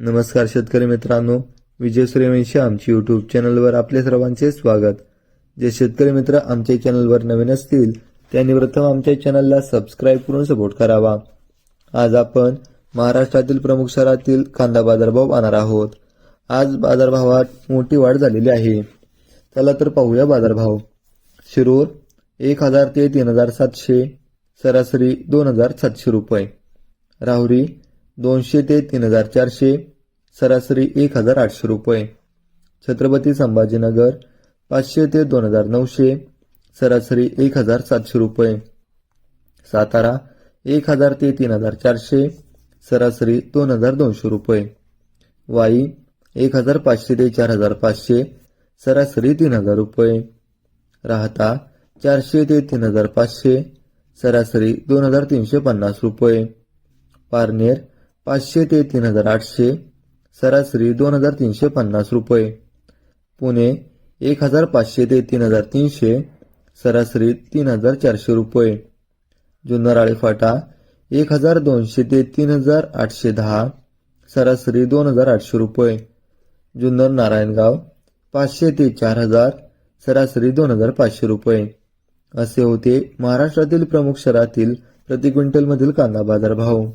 नमस्कार शेतकरी मित्रांनो विजय सूर्यवंशी आमची यूट्यूब चॅनलवर आपले सर्वांचे स्वागत. जे शेतकरी मित्र आमच्या चॅनलवर नवीन असतील त्यांनी प्रथम आमच्या चॅनलला सबस्क्राईब करून सपोर्ट करावा. आज आपण महाराष्ट्रातील प्रमुख शहरातील कांदा बाजारभाव पाहणार आहोत. आज बाजारभावात मोठी वाढ झालेली आहे. चला तर पाहूया बाजारभाव. शिरूर एक हजार ते तीन हजार सातशे सरासरी दोन हजार सातशे रुपये. राहुरी दोनशे ते तीन हजार चारशे सरासरी एक हजार आठशे रुपये. छत्रपती संभाजीनगर पाचशे ते दोन हजार नऊशे सरासरी एक हजार सातशे रुपये. सातारा एक हजार ते तीन हजार चारशे सरासरी दोन हजार दोनशे रुपये. वाई एक हजार पाचशे ते चार हजार पाचशे सरासरी तीन हजार रुपये. राहता चारशे ते तीन हजार पाचशे सरासरी दोन हजार तीनशे पन्नास रुपये. पारनेर पाचशे ते तीन हजार आठशे सरासरी दोन हजार तीनशे पन्नास रुपये. पुणे एक हजार पाचशे ते तीन हजार तीनशे सरासरी तीन हजार चारशे रुपये. जुन्नर फाटा एक हजार दोनशे ते तीन हजार आठशे दहा सरासरी दोन हजार आठशे रुपये. जुन्नर नारायणगाव पाचशे ते चार हजार सरासरी दोन हजार पाचशे रुपये. असे होते महाराष्ट्रातील प्रमुख शहरातील प्रति क्विंटलमधील कांदा बाजार भाव